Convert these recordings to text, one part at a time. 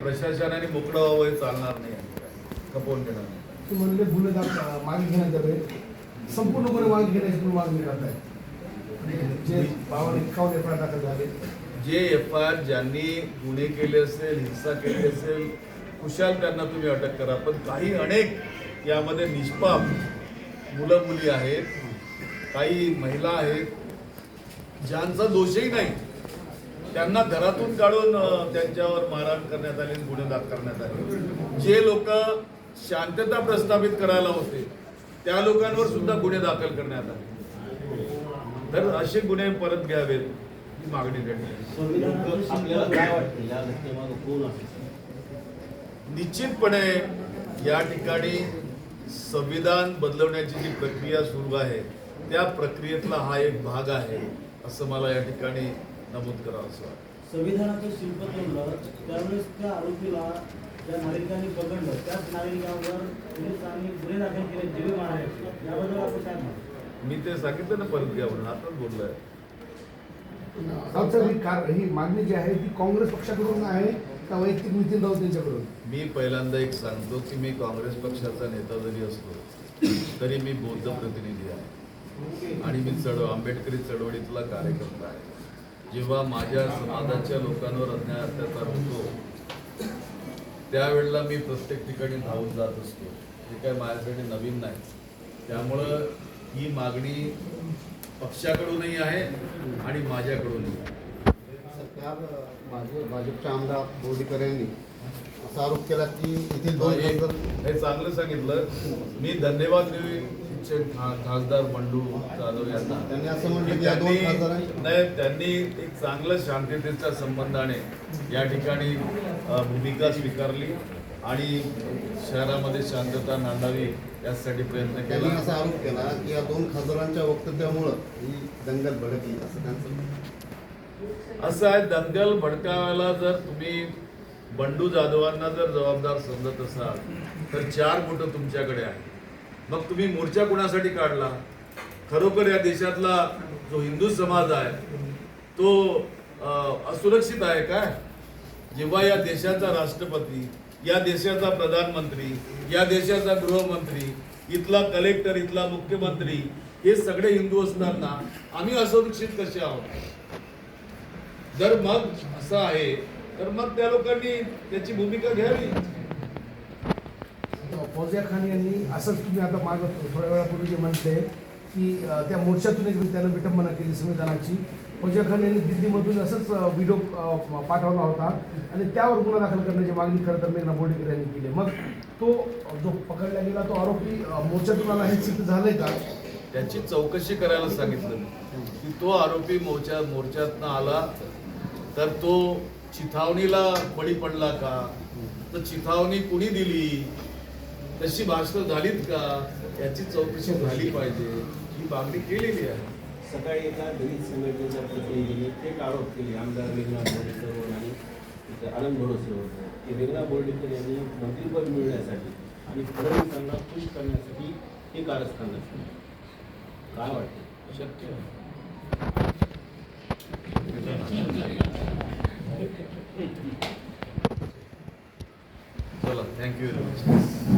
प्रशासनाने मोकळं व्हावं हे चालणार नाही खपवून घेणार नाही. ते म्हणले गुन्हे दाखल मागे घेण्यात यावे संपूर्णपणे मागे घेण्याची तुम्ही मागणी करताय जे बावन एकावन्न एफ दाखल झाले. जे एफ आय आर ज्यांनी गुन्हे केले असेल हिंसा केली असेल कुशाल त्यांना तुम्ही अटक करा. पण काही अनेक यामध्ये निष्पाप मुलं मुली आहेत काही महिला आहेत ज्यांचा दोषही नाही. त्यांना घरातून काढून त्यांच्यावर मारहाण करण्यात आली गुन्हे दाखल करण्यात आले. जे लोक शांतता प्रस्थापित करायला होते त्या लोकांवर सुद्धा गुन्हे दाखल करण्यात आले. तर असे गुन्हे परत घ्यावेत ही मागणी करण्यात निश्चितपणे या ठिकाणी संविधान बदलवण्याची जी प्रक्रिया सुरू आहे त्या प्रक्रियेतला हा एक भाग आहे असं मला या ठिकाणी नमूद करावं असं वाटतं. संविधानाचं शिल्प तोडलं त्यावेळेस त्या आरोपीला ज्या नागरिकांनी पकडलं त्याच नागरिकांवर पोलिसांनी गुन्हे दाखल केले जीवे मारले याबद्दल आपण काय म्हणतो? मी ते सांगितलं ना परत घ्या म्हणून आताच बोललोय. राऊत साहेब, ही कार ही मागणी जी आहे ती काँग्रेस पक्षाकडून आहे का वैयक्तिक नितीन राऊत यांच्याकडून? मी पहिल्यांदा एक सांगतो की मी काँग्रेस पक्षाचा नेता जरी असलो तरी मी बौद्ध प्रतिनिधी आहे. आणि मी चढ आंबेडकरी चळवळीतला कार्यकर्ता आहे. जेव्हा माझ्या समाजाच्या लोकांवर अन्याय अत्याचार होतो त्यावेळेला मी प्रत्येक ठिकाणी धावून जात असतो. हे काय माझ्यासाठी नवीन नाही. त्यामुळं ही मागणी पक्षाकडूनही आहे आणि माझ्याकडूनही आहे. सरकार भाजप भाजपचे आमदार बोर्डीकर यांनी असा आरोप केला की येथील हे हे चांगलं सांगितलं. मी धन्यवाद देऊ खा- खासदार बंडू जाधव यांना. त्यांनी असं म्हटलं की नाही त्यांनी एक चांगलं शांततेच्या संबंधाने या ठिकाणी भूमिका स्वीकारली आणि शहरामध्ये शांतता नांदावी यासाठी प्रयत्न त्यांनी केला असा आरोप केला की या दोन खासदारांच्या वक्तव्यामुळं ही दंगल भडकली असं त्यांचं. असं आहे दंगल भडकावायला जर तुम्ही बंडू जाधवांना जर जबाबदार समजत असाल तर चार बोटं तुमच्याकडे आहे मग तुम्ही मोर्चा कुणासाठी काढला? खरोखर या देशातला जो हिंदू समाज आहे तो असुरक्षित आहे काय जेव्हा या देशाचा राष्ट्रपती या देशाचा प्रधानमंत्री या देशाचा गृहमंत्री इथला कलेक्टर इथला मुख्यमंत्री हे सगळे हिंदू असताना आम्ही असुरक्षित कसे आहोत? जर मग असं आहे तर मग त्या लोकांनी त्याची भूमिका घ्यावी. फौजिया खान यांनी असंच तुम्ही आता माग थोड्या वेळापूर्वी जे म्हटले की त्या मोर्चातून एक त्यानं विटंबना केली संविधानाची. फौजिया खान यांनी दिल्लीमधून असंच व्हिडिओ पाठवला होता आणि त्यावर गुन्हा दाखल करण्याची मागणी खरं तर मेघना बोर्डेकर यांनी केली. मग तो जो पकडला गेला तो आरोपी मोर्चातून आला हे सिद्ध झालंय का? त्याची चौकशी करायला सांगितलं की तो आरोपी मोर्चा मोर्चातनं आला तर तो चिथावणीला बळी पडला का? तर चिथावणी कुणी दिली? तशी भाषणं झालीत का? याची चौकशी झाली पाहिजे. ही मागणी केलेली आहे. सकाळी एका दलित संघटनेच्या प्रतिनिधीने थेट आरोप केले. आमदार मेघना बोर्डीकरवर आणि आनंद भरोसेवर की मेघना बोर्डीकर यांनी मंत्रीपद मिळण्यासाठी आणि फडणवीसांना खुश करण्यासाठी हे कारस्थान असते. काय वाटतं? शक्य आहे. चला थँक्यू व्हेरी मच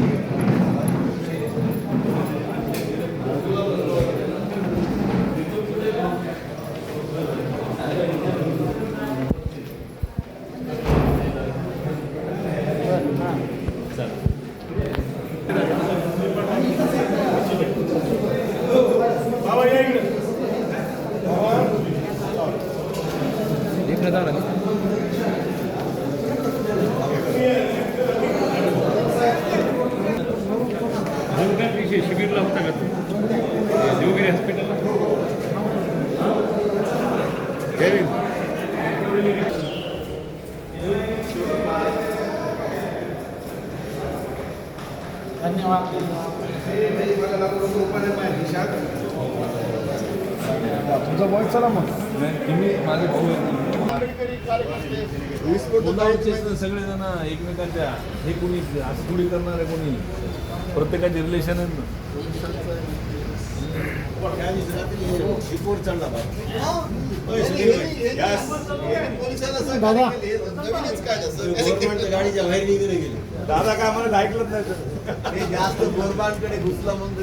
आरोप दिवशी शिबिरला होता का तू देवगिरी हॉस्पिटलला तुमचा वॉइस चला मग. तुम्ही माझे भाऊ मुलावरचे सगळेजण एकमेकांच्या हे कोणी असं थोडी करणार आहे कोणी? प्रत्येकाचे रिलेशन आहेत ना. गाडीच्या बाहेर निघून गेले दादा काय मला ऐकलंच नाही. ते जास्त गोरबांकडे घुसला म्हणून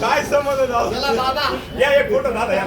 काय समज या एक फोटो या